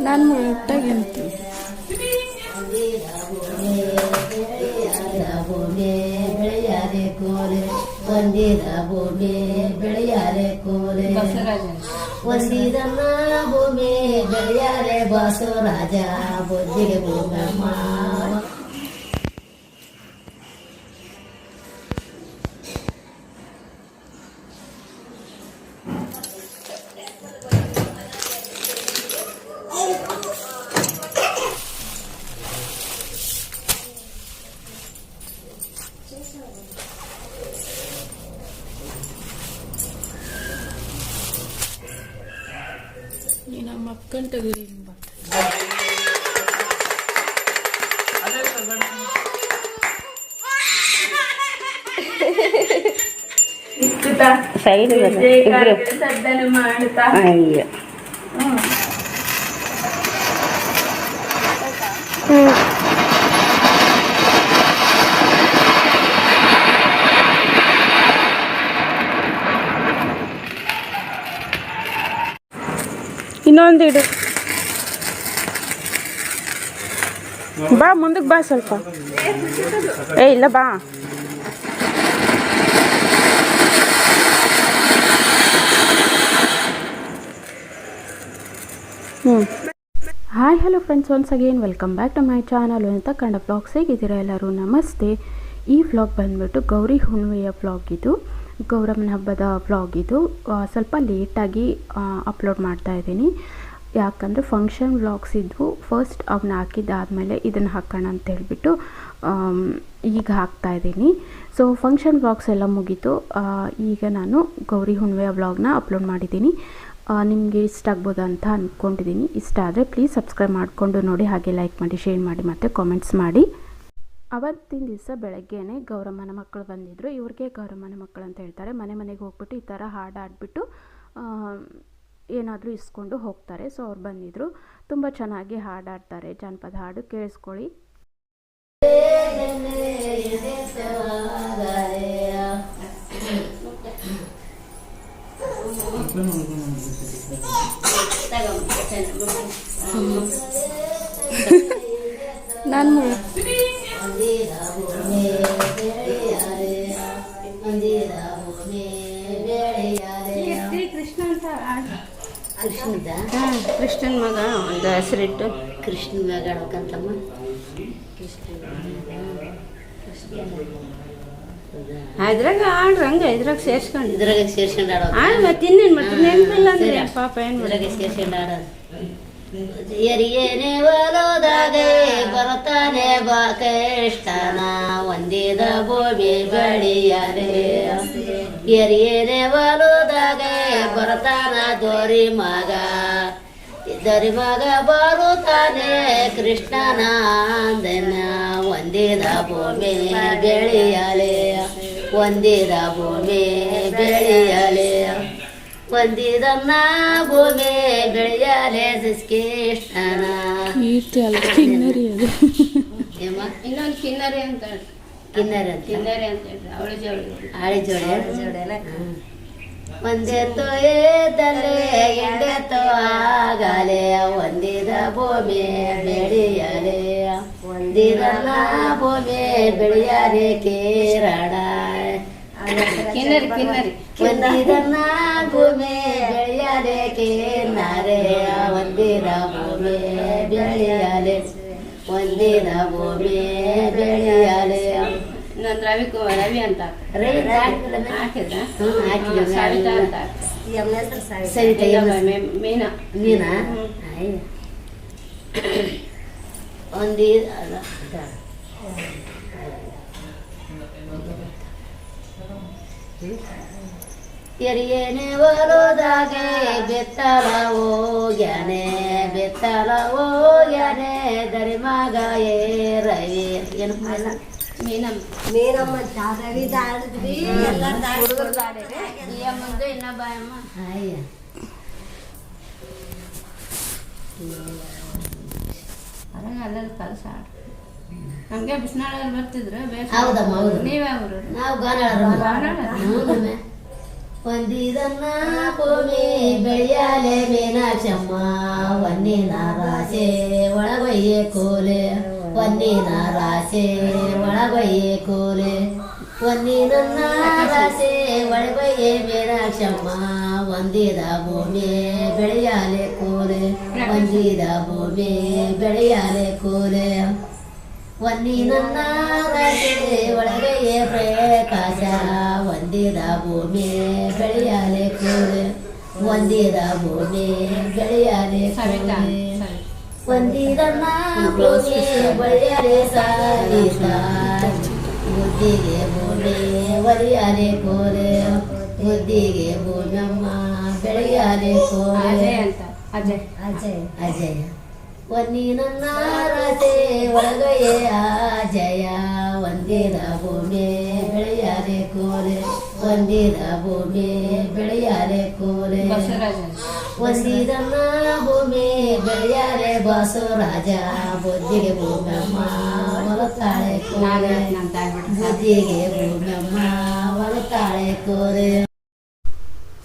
ನಾನು ಮುಟ್ಟಾಗಿ ಅಂತ ಭೂಮಿ ಬೆಳೆಯಾರೆ ಕೋಲೆ. ಒಂದಿದ ಭೂಮಿ ಬೆಳೆಯಾರೆ ಕೋಲೆ ಒಂದಿದನ್ನ ಭೂಮಿ ಬೆಳೆಯಾರೆ ಬಸವರಾಜ ಬುದ್ಧಿಗೆ Bhoomamma ನೀ ನಮ್ಮ ಅಕ್ಕನ್ ತೆಗೀರಿ ಬಾ ಸೈಡ್ ಇಬ್ರು ಅಯ್ಯೋ ಇನ್ನೊಂದು ಬಾ ಮುಂದಕ್ಕೆ ಬಾ ಸ್ವಲ್ಪ. ಏ, ಇಲ್ಲ, ಬಾ. Hi, hello friends once again welcome back to my channel ಅಂತ ಕಂಡ ಬ್ಲಾಗ್ಸ್ ಹೇಗಿದ್ದೀರಾ ಎಲ್ಲರೂ? ನಮಸ್ತೆ. ಈ ವ್ಲಾಗ್ ಬಂದ್ಬಿಟ್ಟು ಗೌರಿ ಹುಣ್ಣಿಮೆಯ ವ್ಲಾಗ್ ಇದು. ಗೌರಮ್ಮನ ಹಬ್ಬದ ವ್ಲಾಗ್ ಇದು. ಸ್ವಲ್ಪ ಲೇಟಾಗಿ ಅಪ್ಲೋಡ್ ಮಾಡ್ತಾ ಇದ್ದೀನಿ. ಯಾಕಂದರೆ ಫಂಕ್ಷನ್ ವ್ಲಾಗ್ಸ್ ಇದ್ವು. ಫಸ್ಟ್ ಅವನ್ನ ಹಾಕಿದ್ದಾದಮೇಲೆ ಇದನ್ನು ಹಾಕೋಣ ಅಂತ ಹೇಳಿಬಿಟ್ಟು ಈಗ ಹಾಕ್ತಾ ಇದ್ದೀನಿ. ಸೊ ಫಂಕ್ಷನ್ ವ್ಲಾಗ್ಸ್ ಎಲ್ಲ ಮುಗೀತು. ಈಗ ನಾನು ಗೌರಿ ಹುಣ್ಣಿಮೆಯ ವ್ಲಾಗ್ನ ಅಪ್ಲೋಡ್ ಮಾಡಿದ್ದೀನಿ. ನಿಮಗೆ ಇಷ್ಟ ಆಗ್ಬೋದು ಅಂತ ಅಂದ್ಕೊಂಡಿದ್ದೀನಿ ಇಷ್ಟ ಆದರೆ ಪ್ಲೀಸ್ ಸಬ್ಸ್ಕ್ರೈಬ್ ಮಾಡಿಕೊಂಡು ನೋಡಿ, ಹಾಗೆ ಲೈಕ್ ಮಾಡಿ ಶೇರ್ ಮಾಡಿ ಮತ್ತು ಕಾಮೆಂಟ್ಸ್ ಮಾಡಿ. ಅವತ್ತಿನ ದಿವಸ ಬೆಳಗ್ಗೆನೆ ಗೌರಮ್ಮನ ಮಕ್ಕಳು ಬಂದಿದ್ದರು ಇವ್ರಿಗೆ ಗೌರಮ್ಮನ ಮಕ್ಕಳು ಅಂತ ಹೇಳ್ತಾರೆ. ಮನೆ ಮನೆಗೆ ಹೋಗ್ಬಿಟ್ಟು ಈ ಥರ ಹಾಡು ಆಡ್ಬಿಟ್ಟು ಏನಾದರೂ ಇಸ್ಕೊಂಡು ಹೋಗ್ತಾರೆ. ಸೊ ಅವ್ರು ಬಂದಿದ್ದರು ತುಂಬ ಚೆನ್ನಾಗಿ ಹಾಡಾಡ್ತಾರೆ. ಜಾನಪದ ಹಾಡು ಕೇಳಿಸ್ಕೊಳ್ಳಿ. ನಾನು ಕೃಷ್ಣದ ಕೃಷ್ಣನ ಮಗ ಒಂದು ಹೆಸರಿಟ್ಟು. ಕೃಷ್ಣ ಮಗ ಆಡ್ಬೇಕಂತಮ್ಮ ಅದ್ರಾಗ ಆಡ್ರಿ ಹಂಗೆ ಇದ್ರಾಗ ಸೇರ್ಸ್ಕೊಂಡು. ಇದ್ರಾಗ ಸೇರ್ಸ್ಕೊಂಡು ಆಡೋ ಮತ್ತೆ ಇನ್ನೇನು ಮತ್ತೆ ನೆನಪಿಲ್ಲ ಅಂದ್ರೆ ಪಾಪ ಏನು ಇದ್ರಾಗ ಸೇರ್ಸ್ಕೊಂಡು ಆಡೋದು. ಎರಿಯೇನೆ ಒಲೋದಾಗೆ ಬರ್ತಾನೆ ಬಾ ಕೃಷ್ಣನ ಒಂದಿದ ಭೂಮಿ ಬೆಳೆಯರೆ. ಹಿರಿಯೇನೆ ಒಲೋದಾಗೆ ಬರ್ತಾನ ದೋರಿ ಮಗ. ದೊರಿ ಮಗ ಬರುತ್ತಾನೆ ಕೃಷ್ಣನ ಅಂದನ ಒಂದಿದ ಭೂಮಿ ಬೆಳೆಯಲೆ ಒಂದಿದ ಭೂಮಿ ಬೆಳೆಯಲೆ ಭೂಮಿ ಬೆಳೆಯಲೆ ಕೃಷ್ಣನ ಕೀರ್ತಿ ಅಲ್ಲ ಕಿನ್ನರಿ ಅದು. ಏಮ್ಮ? ಇನ್ನೊಂದು ಕಿನ್ನರಿ ಅಂತ ಕಿನ್ನರ ಅಂತ. ಕಿನ್ನರಿ ಅಂತ ಹೇಳ್ರಿ ಅವಳ ಜೋಡಿ ಆಳಿ ಜೋಡಿ ಏತಲೆ ಎಂಡೆತ್ತು ಆಗಲೆ ಒಂದಿದ ಭೂಮಿ ಬೆಳೆಯಲೆ. ಒಂದಿದನ ಭೂಮಿ ಬೆಳೆಯರೆ ಕೇರಳ. ಕಿನ್ನರಿ ಕಿನ್ನರಿ ಒಂದಿದನ್ನ ಭೂಮಿ ಬೆಳೆಯಲೆ ಕೇನಾರೆ ಒಂದಿದ ಭೂಮಿ ಬೆಳೆಯಲೆ ಒಂದಿದ ಭೂಮಿ ಬೆಳೆಯಲೆ ಇನ್ನೊಂದು ರವಿ ಕು- ರವಿ ಅಂತ ರೇ ಹಾಕಿಲ್ಲ ಹಾಕಿದ್ರ ಹ್ಮ್, ಹಾಕಿದ್ವಿ. ಸವಿತಾ ಅಂತ ಸರಿತಾ ಇನ್ನೊಬ್ಬ ಮೇ- ಮೀನಾ ನೀನಾ ಅಯ್ಯ ಒಂದಿ ಅಲ್ಲ ಎರಿಯೇನೆ ಬರೋದಾಗೆ ಬೆತ್ತಲ ಹೋಗ್ಯಾನೆ ಬೆತ್ತಲ ಹೋಗ್ಯಾನೆ ದರಿ ಮಗ ಏ ರವಿ ಏನು ಮೀನಮ್ಮ ನೀರಮ್ಮ ಚಾದರಿ ದಾಡಿದ್ವಿ ಈ ಅಮ್ಮಂದು ಇನ್ನೊಬ್ಬ ಅಮ್ಮ ಅಯ್ಯ ಹೊರಗೆ ಅಲ್ಲೆಲ್ಲ ಕಲಸ ನಮಗೆ ಬಿಸ್ನಾಳಲ್ಲಿ ಬರ್ತಿದ್ರು ಹೌದಮ್ಮ ಹೌದು. ನೀವೇ ಅವರು? ನಾವು ಗಾನಾಳ ಒಂದಿದನ್ನ ಭೂಮಿ ಬೆಳೆಯಲೆ ಮೀನಾಕ್ಷಮ್ಮ ಹೊನ್ನಿನ ರಾಶೆ ಒಳಗೊಯ್ಯೆ ಕೋಲೆ. ಹೊನ್ನಿನ ರಾಶೆ ಒಳಗೊಯ್ಯೆ ಕೋಲೆ. ಒಂದಿನನ್ನ ರಾಶೆ ಒಳಗೊಯ್ಯೆ ಮೀನಾಕ್ಷಮ್ಮ ಒಂದಿದ ಭೂಮಿ ಬೆಳೆಯಲೆ ಕೋಲೆ. ಒಂದಿದ ಭೂಮಿ ಬೆಳೆಯಲೆ ಕೋಲೆ. ಒಂದಿನನ್ನ ರಾಶಿ ಒಳಗೆ ಪ್ರಕಾಶ ಒಂದಿದ ಭೂಮಿ ಬೆಳೆಯಲೆ ಕೂರೆ ಒಂದಿದ ಭೂಮಿ ಬೆಳೆಯಲೆ ಕೂರೆ ಒಂದಿರನ್ನ ಭೂಮಿ ಬೆಳೆಯಲೆ ಸಾರಿತ ಬುದ್ಧಿಗೆ ಭೂಮಿ ಒಲಿಯಲೆ ಕೋರೆ ಬುದ್ಧಿಗೆ ಭೂಮಮ್ಮ ಬೆಳೆಯಲೆ ಅಜಯ್ ಕೋರೆ ಅಂತ ಅಜಯ್. ಅಜಯ್ ಅಜಯ. ಅಜಯ ಒಂದಿರ ಭೂಮಿ ಬೆಳೆಯಾರೆ ಕೋರೆ ಒಂದಿರ ಭೂಮಿ ಕೋರೆ ಭೂಮಿ ಬುದ್ಧಿಗೆ ಭೂಮಮ್ಮ ಹೊಲತಾಳೆ ಕೋರೆ ಬುದ್ಧಿಗೆ ಭೂಮಮ್ಮ ಹೊಲತಾಳೆ ಕೋರೆ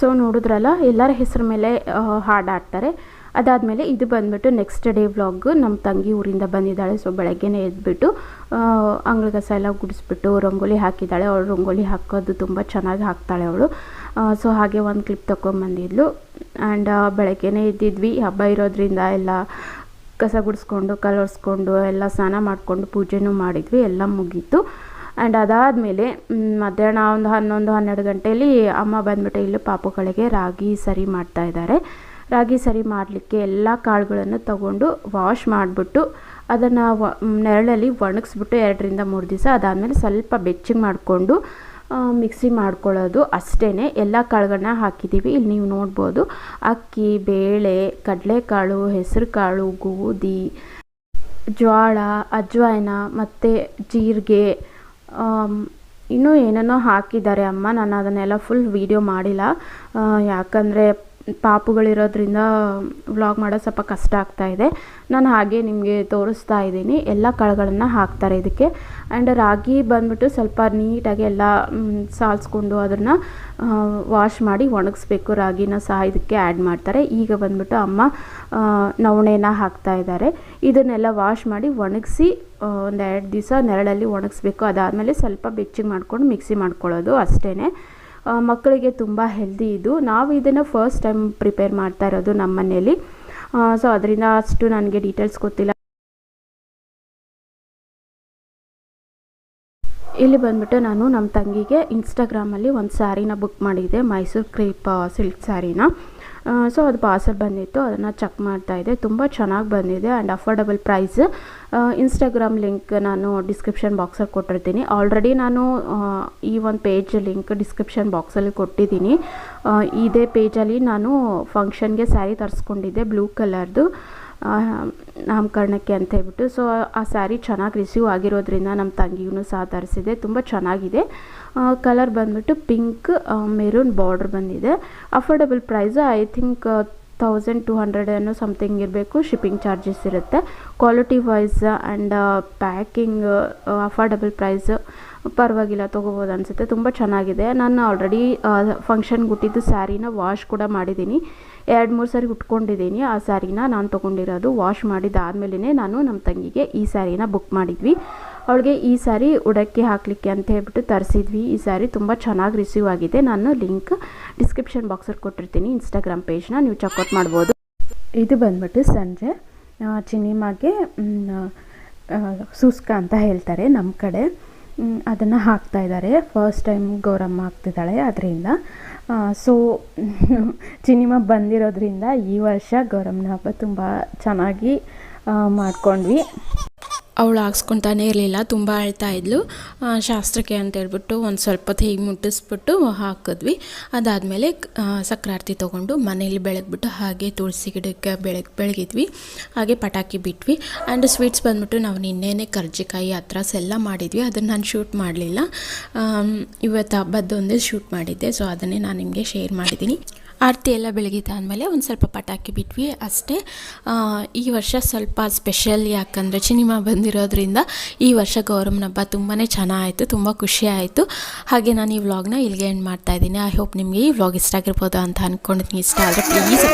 ಸೊ ನೋಡಿದ್ರಲ್ಲ, ಎಲ್ಲರ ಹೆಸರು ಮೇಲೆ ಹಾಡಾಡ್ತಾರೆ. ಅದಾದಮೇಲೆ ಇದು ಬಂದ್ಬಿಟ್ಟು ನೆಕ್ಸ್ಟ್ ಡೇ ವ್ಲಾಗ್ ನಮ್ಮ ತಂಗಿ ಊರಿಂದ ಬಂದಿದ್ದಾಳೆ. ಸೊ ಬೆಳಗ್ಗೆನೇ ಎದ್ಬಿಟ್ಟು ಅಂಗಳ ಕಸ ಎಲ್ಲ ಗುಡಿಸ್ಬಿಟ್ಟು ರಂಗೋಲಿ ಹಾಕಿದ್ದಾಳೆ. ಅವಳು ರಂಗೋಲಿ ಹಾಕೋದು ತುಂಬ ಚೆನ್ನಾಗಿ ಹಾಕ್ತಾಳೆ ಅವಳು. ಸೊ ಹಾಗೆ ಒಂದು ಕ್ಲಿಪ್ ತೊಗೊಂಬಂದಿದ್ಲು ಆ್ಯಂಡ್ ಬೆಳಗ್ಗೆನೇ ಎದ್ದಿದ್ವಿ. ಹಬ್ಬ ಇರೋದ್ರಿಂದ ಎಲ್ಲ ಕಸ ಗುಡಿಸ್ಕೊಂಡು, ಕಲರ್ಸ್ಕೊಂಡು, ಎಲ್ಲ ಸ್ನಾನ ಮಾಡಿಕೊಂಡು ಪೂಜೆನೂ ಮಾಡಿದ್ವಿ. ಎಲ್ಲ ಮುಗೀತು. ಆ್ಯಂಡ್ ಅದಾದಮೇಲೆ ಮಧ್ಯಾಹ್ನ ಒಂದು ಹನ್ನೊಂದು ಹನ್ನೆರಡು ಗಂಟೆಯಲ್ಲಿ ಅಮ್ಮ ಬಂದ್ಬಿಟ್ಟು ಇಲ್ಲೂ ಪಾಪುಗಳಿಗೆ ರಾಗಿ ಸರಿ ಮಾಡ್ತಾ ಇದ್ದಾರೆ. ರಾಗಿ ಸರಿ ಮಾಡಲಿಕ್ಕೆ ಎಲ್ಲ ಕಾಳುಗಳನ್ನು ತಗೊಂಡು ವಾಶ್ ಮಾಡಿಬಿಟ್ಟು ಅದನ್ನು ನೆರಳಲ್ಲಿ ಒಣಗಿಸ್ಬಿಟ್ಟು ಎರಡರಿಂದ ಮೂರು ದಿವಸ ಅದಾದಮೇಲೆ ಸ್ವಲ್ಪ ಬೆಚ್ಚಗೆ ಮಾಡಿಕೊಂಡು ಮಿಕ್ಸಿ ಮಾಡ್ಕೊಳ್ಳೋದು ಅಷ್ಟೇ ಎಲ್ಲ ಕಾಳುಗಳನ್ನ ಹಾಕಿದ್ದೀವಿ ಇಲ್ಲಿ ನೀವು ನೋಡ್ಬೋದು ಅಕ್ಕಿ, ಬೇಳೆ, ಕಡಲೆಕಾಳು, ಹೆಸರುಕಾಳು, ಗೋಧಿ, ಜ್ವಾಳ, ಅಜ್ವಾಯನ ಮತ್ತು ಜೀರಿಗೆ ಇನ್ನೂ ಏನೇನೋ ಹಾಕಿದ್ದಾರೆ ಅಮ್ಮ. ನಾನು ಅದನ್ನೆಲ್ಲ ಫುಲ್ ವೀಡಿಯೋ ಮಾಡಿಲ್ಲ. ಯಾಕಂದರೆ ಪಾಪುಗಳಿರೋದ್ರಿಂದ ವ್ಲಾಗ್ ಮಾಡೋದು ಸ್ವಲ್ಪ ಕಷ್ಟ ಆಗ್ತಾ ಇದೆ. ನಾನು ಹಾಗೆ ನಿಮಗೆ ತೋರಿಸ್ತಾ ಇದ್ದೀನಿ. ಎಲ್ಲ ಕಾಳುಗಳನ್ನು ಹಾಕ್ತಾರೆ ಇದಕ್ಕೆ. ಆ್ಯಂಡ್ ರಾಗಿ ಬಂದ್ಬಿಟ್ಟು ಸ್ವಲ್ಪ ನೀಟಾಗಿ ಎಲ್ಲ ಸಾಲಿಸ್ಕೊಂಡು ಅದನ್ನು ವಾಶ್ ಮಾಡಿ ಒಣಗಿಸ್ಬೇಕು. ರಾಗಿನ ಸಹ ಇದಕ್ಕೆ ಆ್ಯಡ್ ಮಾಡ್ತಾರೆ. ಈಗ ಬಂದ್ಬಿಟ್ಟು ಅಮ್ಮ ನವಣೆನ ಹಾಕ್ತಾ ಇದ್ದಾರೆ. ಇದನ್ನೆಲ್ಲ ವಾಶ್ ಮಾಡಿ ಒಣಗಿಸಿ ಒಂದು ಎರಡು ದಿವಸ ನೆರಳಲ್ಲಿ ಒಣಗಿಸ್ಬೇಕು. ಅದಾದಮೇಲೆ ಸ್ವಲ್ಪ ಬೆಚ್ಚಿಗೆ ಮಾಡ್ಕೊಂಡು ಮಿಕ್ಸಿ ಮಾಡ್ಕೊಳ್ಳೋದು ಅಷ್ಟೇ ಮಕ್ಕಳಿಗೆ ತುಂಬ ಹೆಲ್ದಿ ಇದು. ನಾವು ಇದನ್ನು ಫಸ್ಟ್ ಟೈಮ್ ಪ್ರಿಪೇರ್ ಮಾಡ್ತಾ ಇರೋದು ನಮ್ಮ ಮನೆಯಲ್ಲಿ. ಸೊ ಅದರಿಂದ ಅಷ್ಟು ನನಗೆ ಡೀಟೇಲ್ಸ್ ಗೊತ್ತಿಲ್ಲ. ಇಲ್ಲಿ ಬಂದ್ಬಿಟ್ಟು ನಾನು ನಮ್ಮ ತಂಗಿಗೆ ಇನ್ಸ್ಟಾಗ್ರಾಮಲ್ಲಿ ಒಂದು ಸ್ಯಾರಿನ ಬುಕ್ ಮಾಡಿದ್ದೆ ಮೈಸೂರು ಕ್ರೀಪ್ ಸಿಲ್ಕ್ ಸ್ಯಾರಿನ ಸೊ ಅದು ಪಾರ್ಸಲ್ ಬಂದಿತ್ತು. ಅದನ್ನು ಚೆಕ್ ಮಾಡ್ತಾ ಇದ್ದೆ. ತುಂಬ ಚೆನ್ನಾಗಿ ಬಂದಿದೆ and affordable price Instagram link ನಾನು ಡಿಸ್ಕ್ರಿಪ್ಷನ್ ಬಾಕ್ಸಲ್ಲಿ ಕೊಟ್ಟಿರ್ತೀನಿ. ಆಲ್ರೆಡಿ ನಾನು ಈ ಒಂದು ಪೇಜ್ ಲಿಂಕ್ ಡಿಸ್ಕ್ರಿಪ್ಷನ್ ಬಾಕ್ಸಲ್ಲಿ ಕೊಟ್ಟಿದ್ದೀನಿ. ಇದೇ ಪೇಜಲ್ಲಿ ನಾನು ಫಂಕ್ಷನ್ಗೆ ಸ್ಯಾರಿ ತರಿಸ್ಕೊಂಡಿದ್ದೆ ಬ್ಲೂ ಕಲರ್ದು ನಾಮಕರಣಕ್ಕೆ ಅಂತ ಹೇಳ್ಬಿಟ್ಟು. ಸೊ ಆ ಸ್ಯಾರಿ ಚೆನ್ನಾಗಿ ರಿಸೀವ್ ಆಗಿರೋದ್ರಿಂದ ನಮ್ಮ ತಂಗಿಗೂ ಸಹ ತರಿಸಿದೆ. ತುಂಬ ಚೆನ್ನಾಗಿದೆ. ಕಲರ್ ಬಂದ್ಬಿಟ್ಟು ಪಿಂಕ್ ಮೆರೂನ್ ಬಾರ್ಡ್ರ್ ಬಂದಿದೆ. Affordable price I think thousand two hundred ಏನೋ ಸಮಥಿಂಗ್ ಇರಬೇಕು. ಶಿಪ್ಪಿಂಗ್ ಚಾರ್ಜಸ್ ಇರುತ್ತೆ. Quality wise and packing affordable price ಪರವಾಗಿಲ್ಲ, ತೊಗೋಬೋದು ಅನಿಸುತ್ತೆ. ತುಂಬ ಚೆನ್ನಾಗಿದೆ. ನಾನು ಆಲ್ರೆಡಿ ಫಂಕ್ಷನ್ಗೆ ಹುಟ್ಟಿದ್ದು ಸ್ಯಾರಿನ ವಾಶ್ ಕೂಡ ಮಾಡಿದ್ದೀನಿ. ಎರಡು ಮೂರು ಸಾರಿ ಉಟ್ಕೊಂಡಿದ್ದೀನಿ. ಆ ಸ್ಯಾರಿನ ನಾನು ತೊಗೊಂಡಿರೋದು ವಾಶ್ ಮಾಡಿದಾದ್ಮೇಲೆ ನಾನು ನಮ್ಮ ತಂಗಿಗೆ ಈ ಸ್ಯಾರಿನ ಬುಕ್ ಮಾಡಿದ್ವಿ. ಅವಳಿಗೆ ಈ ಸ್ಯಾರಿ ಉಡಕ್ಕೆ ಹಾಕಲಿಕ್ಕೆ ಅಂತ ಹೇಳ್ಬಿಟ್ಟು ತರಿಸಿದ್ವಿ. ಈ ಸ್ಯಾರಿ ತುಂಬ ಚೆನ್ನಾಗಿ ರಿಸೀವ್ ಆಗಿದೆ. ನಾನು ಲಿಂಕ್ ಡಿಸ್ಕ್ರಿಪ್ಷನ್ ಬಾಕ್ಸಲ್ಲಿ ಕೊಟ್ಟಿರ್ತೀನಿ. ಇನ್ಸ್ಟಾಗ್ರಾಮ್ ಪೇಜ್ನ ನೀವು ಚೆಕ್ಔಟ್ ಮಾಡ್ಬೋದು. ಇದು ಬಂದ್ಬಿಟ್ಟು ಸಂಜೆ. ಚಿನಿಮಾಗೆ ಸುಸ್ಕ ಅಂತ ಹೇಳ್ತಾರೆ ನಮ್ಮ ಕಡೆ. ಅದನ್ನು ಹಾಕ್ತಾ ಇದ್ದಾರೆ. ಫಸ್ಟ್ ಟೈಮ್ ಗೌರಮ್ಮ ಹಾಕ್ತಿದ್ದಾಳೆ. ಅದರಿಂದ ಸೊ ಸಿನಿಮಾ ಬಂದಿರೋದ್ರಿಂದ ಈ ವರ್ಷ ಗೌರಮ್ಮನ ಹಬ್ಬ ತುಂಬ ಚೆನ್ನಾಗಿ ಮಾಡ್ಕೊಂಡ್ವಿ. ಅವಳು ಹಾಕ್ಸ್ಕೊತಾನೆ ಇರಲಿಲ್ಲ, ತುಂಬ ಅಳ್ತಾ ಇದ್ಲು. ಶಾಸ್ತ್ರಕ್ಕೆ ಅಂತ ಹೇಳ್ಬಿಟ್ಟು ಒಂದು ಸ್ವಲ್ಪ ಹೊತ್ತು ಹೀಗೆ ಮುಟ್ಟಿಸ್ಬಿಟ್ಟು ಹಾಕಿದ್ವಿ. ಅದಾದಮೇಲೆ ಸಕ್ರಾರ್ತಿ ತೊಗೊಂಡು ಮನೇಲಿ ಬೆಳಗ್ಬಿಟ್ಟು ಹಾಗೆ ತುಳಸಿ ಗಿಡಕ್ಕೆ ಬೆಳಗ್ಗೆ ಬೆಳಗಿದ್ವಿ. ಹಾಗೆ ಪಟಾಕಿ ಬಿಟ್ವಿ. ಆ್ಯಂಡ್ ಸ್ವೀಟ್ಸ್ ಬಂದ್ಬಿಟ್ಟು ನಾವು ನಿನ್ನೆನೇ ಕರ್ಜಿಕಾಯಿ ಹತ್ರಸ್ ಎಲ್ಲ ಮಾಡಿದ್ವಿ. ಅದನ್ನು ನಾನು ಶೂಟ್ ಮಾಡಲಿಲ್ಲ. ಇವತ್ತು ಹಬ್ಬದ್ದೊಂದೇ ಶೂಟ್ ಮಾಡಿದ್ದೆ. ಸೊ ಅದನ್ನೇ ನಾನು ನಿಮಗೆ ಶೇರ್ ಮಾಡಿದ್ದೀನಿ. ಆರತಿ ಎಲ್ಲ ಬೆಳಗಿದ್ದಾದಮೇಲೆ ಒಂದು ಸ್ವಲ್ಪ ಪಟಾಕಿ ಬಿಟ್ವಿ ಅಷ್ಟೇ. ಈ ವರ್ಷ ಸ್ವಲ್ಪ ಸ್ಪೆಷಲ್ ಯಾಕಂದರೆ ಸಿನಿಮಾ ಬಂದಿರೋದ್ರಿಂದ ಈ ವರ್ಷ ಗೌರಮ್ಮನ ಹಬ್ಬ ತುಂಬಾ ಚೆನ್ನಾಗಿತ್ತು ತುಂಬ ಖುಷಿ ಆಯಿತು. ಹಾಗೆ ನಾನು ಈ ವ್ಲಾಗ್ನ ಇಲ್ಲಿಗೆ ಎಂಡ್ ಮಾಡ್ತಾ ಇದ್ದೀನಿ. ಐ ಹೋಪ್ ನಿಮಗೆ ಈ ವ್ಲಾಗ್ ಇಷ್ಟ ಆಗಿರ್ಬೋದು ಅಂತ ಅಂದ್ಕೊಂಡಿದ್ದೀನಿ ಇಷ್ಟ ಆದರೆ ಪ್ಲೀಸ್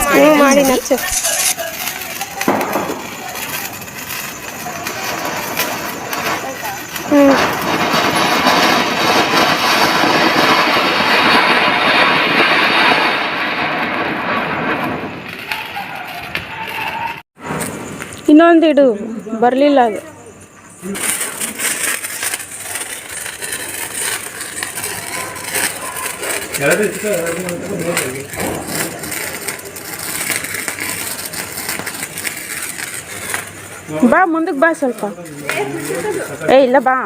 ಇನ್ನೊಂದು ಇಡು ಬರಲಿಲ್ಲ ಅದು. ಬಾ ಮುಂದಕ್ಕೆ ಬಾ ಸ್ವಲ್ಪ. ಏ ಇಲ್ಲ ಬಾ.